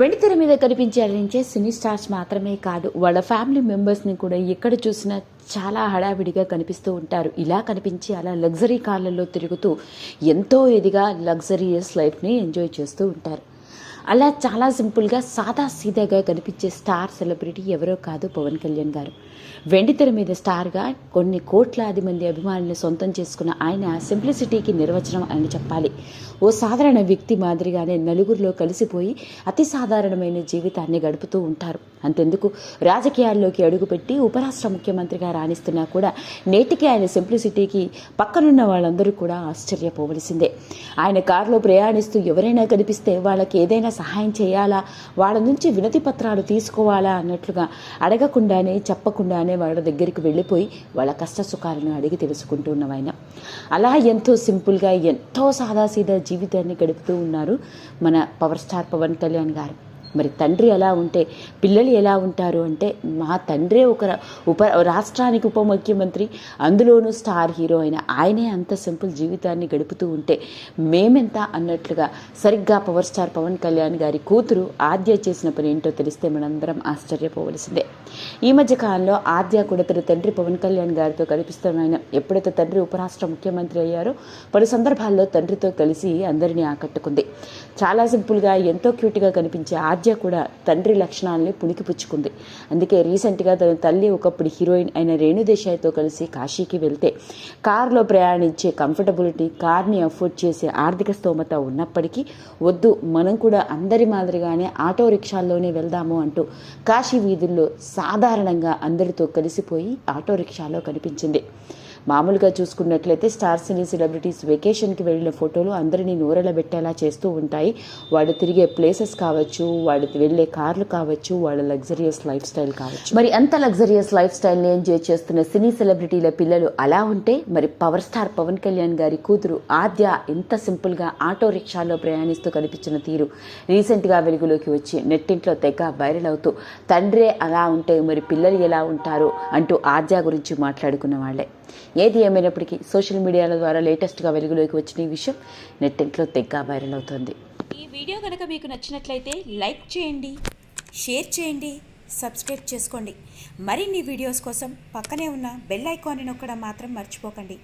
వెండితెర మీద కనిపించే అలరించే సినీ స్టార్స్ మాత్రమే కాదు వాళ్ళ ఫ్యామిలీ మెంబర్స్ని కూడా ఎక్కడ చూసినా చాలా హడావిడిగా కనిపిస్తూ ఉంటారు. ఇలా కనిపించి అలా లగ్జరీ కార్లలో తిరుగుతూ ఎంతో ఇదిగా లగ్జరీయస్ లైఫ్ని ఎంజాయ్ చేస్తూ ఉంటారు. అలా చాలా సింపుల్గా సాదా సీదాగా కనిపించే స్టార్ సెలబ్రిటీ ఎవరో కాదు పవన్ కళ్యాణ్ గారు. వెండితెర మీద స్టార్గా కొన్ని కోట్లాది మంది అభిమానులు సొంతం చేసుకున్న ఆయన సింప్లిసిటీకి నిర్వచనం అని చెప్పాలి. ఓ సాధారణ వ్యక్తి మాదిరిగానే నలుగురిలో కలిసిపోయి అతి సాధారణమైన జీవితాన్ని గడుపుతూ ఉంటారు. అంతెందుకు? రాజకీయాల్లోకి అడుగుపెట్టి ఉపరాష్ట్ర ముఖ్యమంత్రిగా రాణిస్తున్నా కూడా నేటికి ఆయన సింప్లిసిటీకి పక్కనున్న వాళ్ళందరూ కూడా ఆశ్చర్యపోవలసిందే. ఆయన కారులో ప్రయాణిస్తూ ఎవరైనా కనిపిస్తే వాళ్ళకి ఏదైనా సహాయం చేయాలా? వాళ్ళ నుంచి వినతి పత్రాలు తీసుకోవాలా అన్నట్లుగా అడగకుండానే చెప్పకుండానే వాళ్ళ దగ్గరికి వెళ్ళిపోయి వాళ్ళ కష్ట సుఖాలను అడిగి తెలుసుకుంటూ ఆయన. అలా ఎంతో సింపుల్గా ఎంతో సాదాసీదా జీవితాన్ని గడుపుతూ ఉన్నారు మన పవర్ స్టార్ పవన్ కళ్యాణ్ గారు. మరి తండ్రి ఎలా ఉంటే పిల్లలు ఎలా ఉంటారు అంటే మా తండ్రే ఒక ఉప రాష్ట్రానికి ఉప ముఖ్యమంత్రి అందులోనూ స్టార్ హీరో అయిన ఆయనే అంత సింపుల్ జీవితాన్ని గడుపుతూ ఉంటే మేమెంత అన్నట్లుగా సరిగ్గా పవర్ స్టార్ పవన్ కళ్యాణ్ గారి కూతురు ఆద్య చేసిన పని ఏంటో తెలిస్తే మనందరం ఆశ్చర్యపోవలసిందే. ఈ మధ్య కాలంలో ఆద్య కూడా తన తండ్రి పవన్ కళ్యాణ్ గారితో కనిపిస్తున్న ఆయన ఎప్పుడైతే తండ్రి ఉపరాష్ట్ర ముఖ్యమంత్రి అయ్యారో పలు సందర్భాల్లో తండ్రితో కలిసి అందరినీ ఆకట్టుకుంది. చాలా సింపుల్గా ఎంతో క్యూట్గా కనిపించే ఆద్య కూడా తండ్రి లక్షణాలని పుణికిపుచ్చుకుంది. అందుకే రీసెంట్గా తన తల్లి ఒకప్పుడు హీరోయిన్ అయిన రేణుదేశాయ్తో కలిసి కాశీకి వెళ్తే కారులో ప్రయాణించే కంఫర్టబిలిటీ కార్ని అఫోర్డ్ చేసే ఆర్థిక స్తోమత ఉన్నప్పటికీ వద్దు మనం కూడా అందరి మాదిరిగానే ఆటో రిక్షాల్లోనే వెళ్దాము అంటూ కాశీ వీధుల్లో సాధారణంగా అందరితో కలిసిపోయి ఆటో రిక్షాలో కనిపించింది. మామూలుగా చూసుకున్నట్లయితే స్టార్ సినీ సెలబ్రిటీస్ వెకేషన్కి వెళ్ళిన ఫోటోలు అందరినీ పెట్టేలా చేస్తూ ఉంటాయి. వాళ్ళు తిరిగే ప్లేసెస్ కావచ్చు వాళ్ళు వెళ్ళే కార్లు కావచ్చు వాళ్ళ లగ్జరియస్ లైఫ్ స్టైల్ కావచ్చు. మరి అంత లగ్జరియస్ లైఫ్ స్టైల్ని ఎంజాయ్ చేస్తున్న సినీ సెలబ్రిటీల పిల్లలు అలా ఉంటే మరి పవర్ స్టార్ పవన్ కళ్యాణ్ గారి కూతురు ఆద్య ఎంత సింపుల్గా ఆటో రిక్షాలో ప్రయాణిస్తూ కనిపించిన తీరు రీసెంట్గా వెలుగులోకి వచ్చి నెట్టింట్లో తెగ వైరల్ అవుతూ తండ్రే అలా ఉంటే మరి పిల్లలు ఎలా ఉంటారు అంటూ ఆద్య గురించి మాట్లాడుకున్న వాళ్ళే. ఏది ఏమైనప్పటికీ సోషల్ మీడియాల ద్వారా లేటెస్ట్గా వెలుగులోకి వచ్చిన ఈ విషయం నెట్టింట్లో తెగ వైరల్ అవుతుంది. ఈ వీడియో కనుక మీకు నచ్చినట్లయితే లైక్ చేయండి షేర్ చేయండి సబ్స్క్రైబ్ చేసుకోండి. మరిన్ని వీడియోస్ కోసం పక్కనే ఉన్న బెల్ ఐకాన్ని నొక్కడం మాత్రం మర్చిపోకండి.